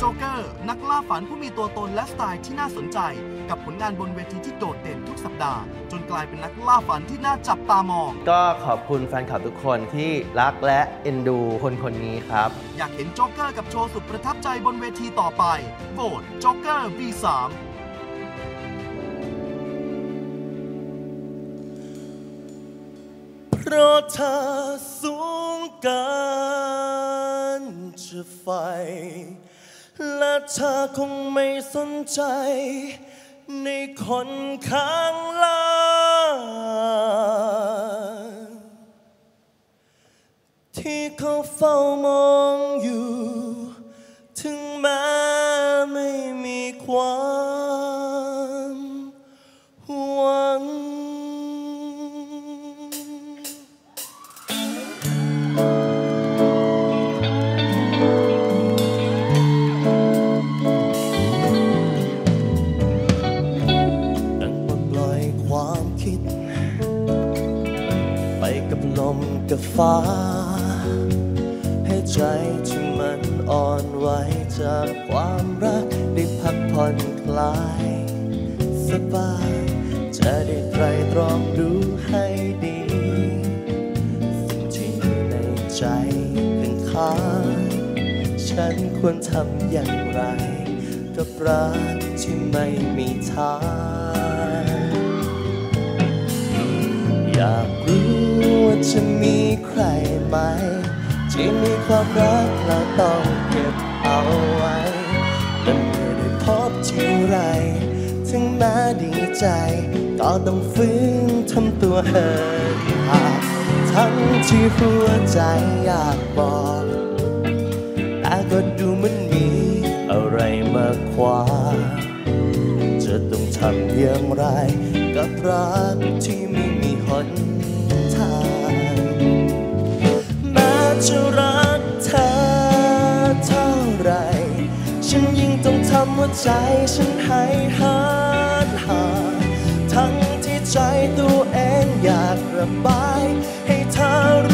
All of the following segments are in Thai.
โจ๊กเกอร์นักล่าฝันผู้มีตัวตนและสไตล์ที่น่าสนใจ กับผลงานบนเวทีที่โดดเด่นทุกสัปดาห์ จนกลายเป็นนักล่าฝันที่น่าจับตามอง ก็ขอบคุณแฟนคลับทุกคนที่รักและเอ็นดูคนคนนี้ครับ อยากเห็นโจ๊กเกอร์กับโชว์สุดประทับใจบนเวทีต่อไปโหวตโจ๊กเกอร์ V3 เพราะเธอสูงเกินจะไฟและ เธอคงไม่สนใจ ในคนข้างล่างที่เขาเฝ้ามองอยู่ ถึงแม้ไม่มีความ ฟ้า ให้ใจที่มันอ่อนไหวจากความรักได้พักผ่อนคลายสบายจะได้ไตรตรองดูให้ดี สิ่งที่ในใจเป็นค้าฉันควรทำอย่างไร กับรักที่ไม่มีทาง อยากรู้ว่าจะมีใครไหม ที่มีความรักเราต้องเก็บเอาไว้แต่เมื่อได้พบทีไร ถึงแม้ดีใจ ก็ต้องฝืนทำตัวเหินห่างทั้งที่หัวใจอยากบอก แต่ก็ดูเหมันมีอะไรมาขวางจะต้องทำอย่างไร กับรักที่ไม่มี หนทางแม้จะรักเธอเท่าไร ฉันยิ่งต้องทำว่าใจฉันให้หานหา ทั้งที่ใจตัวเองอยากระบาย ให้เธอ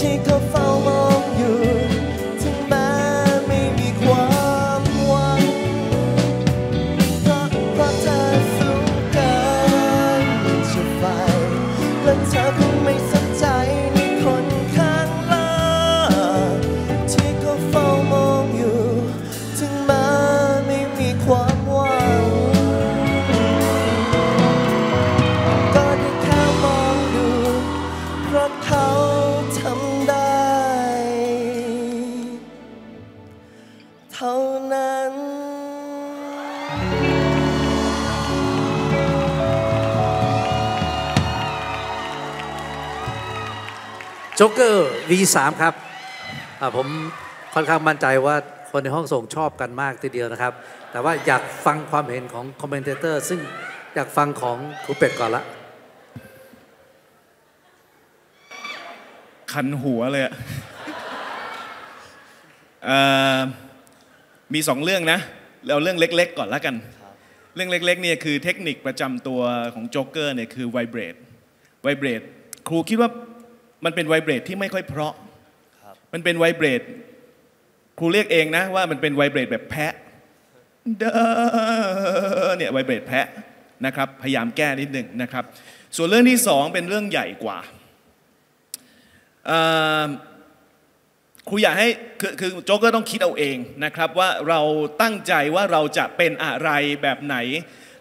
ที่เโจ๊กเกอร์ V3 ครับผมค่อนข้างมั่นใจว่าคนในห้องส่งชอบกันมากทีเดียวนะครับ แต่ว่าอยากฟังความเห็นของคอมเมนเตอร์ซึ่งอยากฟังของครูเป็ดก่อนละคันหัวเลยอะเอ่อมีสองเรื่องนะเอาเรื่องเล็ก ๆ ก่อนล้วกัน เรื่องเล็กๆเนี่ยคือเทคนิคประจำตัวของโจ๊กเกอร์เนี่ยคือไวเบรดไวเบรดครูคิดว่า มันเป็นไวเบรดที่ไม่ค่อยเพราะ มันเป็นไวเบรดครูเรียกเองนะว่ามันเป็นไวเบรดแบบแพะเด้อเนี่ยไวเบรดแพะนะครับพยายามแก้นิดหนึ่งนะครับ ส่วนเรื่องที่สองเป็นเรื่องใหญ่กว่าเอ่อครูอยากให้คือคือโจ๊กเกอร์ต้องคิดเอาเองนะครับว่าเราตั้งใจว่าเราจะเป็นอะไรแบบไหน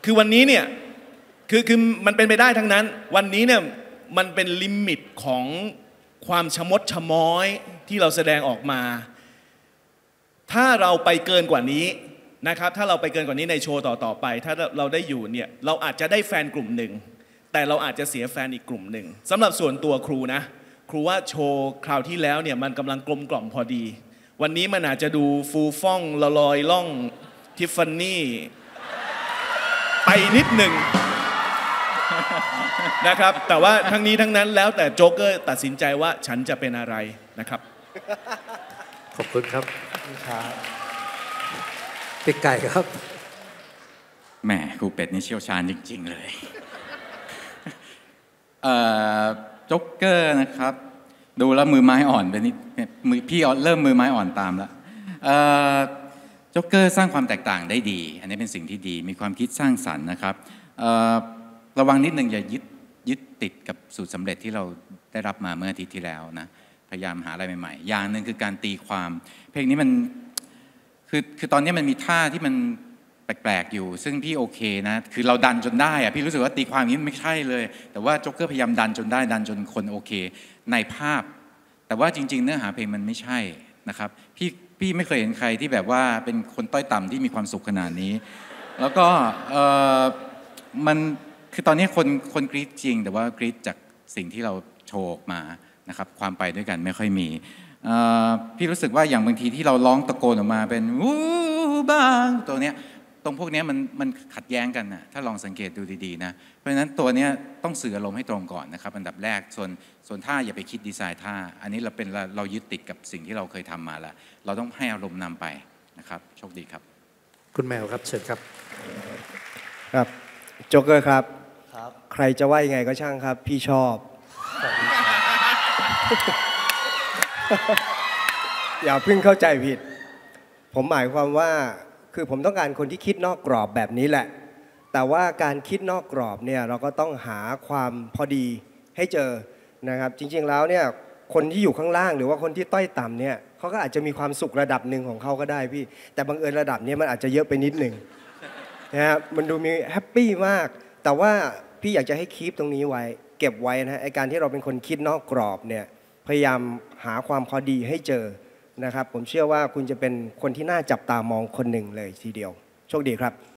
คือวันนี้เนี่ยคือคือมันเป็นไปได้ทั้งนั้น วันนี้เนี่ย มันเป็นลิมิตของความชมดชม้อยที่เราแสดงออกมา ถ้าเราไปเกินกว่านี้นะครับ ถ้าเราไปเกินกว่านี้ในโชว์ต่อๆไป ถ้าเราได้อยู่เนี่ยเราอาจจะได้แฟนกลุ่มหนึ่ง แต่เราอาจจะเสียแฟนอีกกลุ่มหนึ่งสำหรับส่วนตัวครูนะ ครูว่าโชว์คราวที่แล้วเนี่ยมันกำลังกลมกล่อมพอดี วันนี้มันอาจจะดูฟูฟ่องละลอยล่องทิฟฟานี่ไปนิดหนึ่ง นะครับ แต่ว่าทั้งนี้ทั้งนั้นแล้วแต่โจ๊กเกอร์ตัดสินใจว่าฉันจะเป็นอะไรนะครับ ขอบคุณครับเป็กไก่ครับแหมครูเป็ดนี่เชี่ยวชาญจริง ๆ เลยเอ่อโจ๊กเกอร์นะครับ ดูแล้วมือไม้อ่อนไปนิดมือพี่เริ่มมือไม้อ่อนตามแล้วเอ่อโจ๊กเกอร์สร้างความแตกต่างได้ดี อันนี้เป็นสิ่งที่ดี มีความคิดสร้างสรรค์นะครับเอ่อ ระวังนิดหนึ่งอย่ายึดยึดติดกับสูตรสำเร็จที่เราได้รับมาเมื่ออาทิตย์ที่แล้วนะพยายามหาอะไรใหม่ๆ อย่างหนึ่งคือการตีความ เพลงนี้มันคือคือตอนนี้มันมีท่าที่มันแปลกๆอยู่ ซึ่งพี่โอเคนะ คือเราดันจนได้อะพี่รู้สึกว่าตีความนี้ไม่ใช่เลย แต่ว่าจ๊กเกอร์พยายามดันจนได้ดันจนคนโอเค ในภาพ แต่ว่าจริง ๆ เนื้อหาเพลงมันไม่ใช่นะครับพี่พี่ไม่เคยเห็นใครที่แบบว่าเป็นคนต้อยต่ำที่มีความสุขขนาดนี้ แล้วก็เออมัน คือตอนนี้คนคนกรี๊ดจริง แต่ว่ากรี๊ดจากสิ่งที่เราโชว์ออกมานะครับความไปด้วยกันไม่ค่อยมีเอ่อพี่รู้สึกว่าอย่างบางทีที่เราร้องตะโกนออกมาเป็นวู้บ้างตัวเนี้ยตรงพวกเนี้ยมันมันขัดแย้งกันนะถ้าลองสังเกตดูดีๆนะเพราะฉะนั้นตัวเนี้ยต้องสื่ออารมณ์ให้ตรงก่อนนะครับอันดับแรกส่วนส่วนท่าอย่าไปคิดดีไซน์ท่า อันนี้เราเป็นเราเรายึดติดกับสิ่งที่เราเคยทำมาแล้วเราต้องให้อารมณ์นำไปนะครับโชคดีครับ คุณแมวครับเชิญครับครับโจ๊กเกอร์ครับค รับใครจะว่ายังไงก็ช่างครับ พี่ชอบอย่าเพิ่งเข้าใจผิด ผมหมายความว่าคือผมต้องการคนที่คิดนอกกรอบแบบนี้แหละ แต่ว่าการคิดนอกกรอบเนี่ยเราก็ต้องหาความพอดีให้เจอนะครับ จริงๆแล้วเนี่ยคนที่อยู่ข้างล่างหรือว่าคนที่ต้อยต่ำเนี่ยเขาก็อาจจะมีความสุขระดับหนึ่งของเขาก็ได้พี่ แต่บังเอิญระดับนี้มันอาจจะเยอะไปนิดหนึ่งนะครับมันดูมีแฮปปี้มาก แต่ว่า พี่อยากจะให้คีปตรงนี้ไว้ เก็บไว้นะฮะไอการที่เราเป็นคนคิดนอกกรอบเนี่ยพยายามหาความพอดีให้เจอนะครับ ผมเชื่อว่าคุณจะเป็นคนที่น่าจับตามองคนหนึ่งเลยทีเดียว โชคดีครับ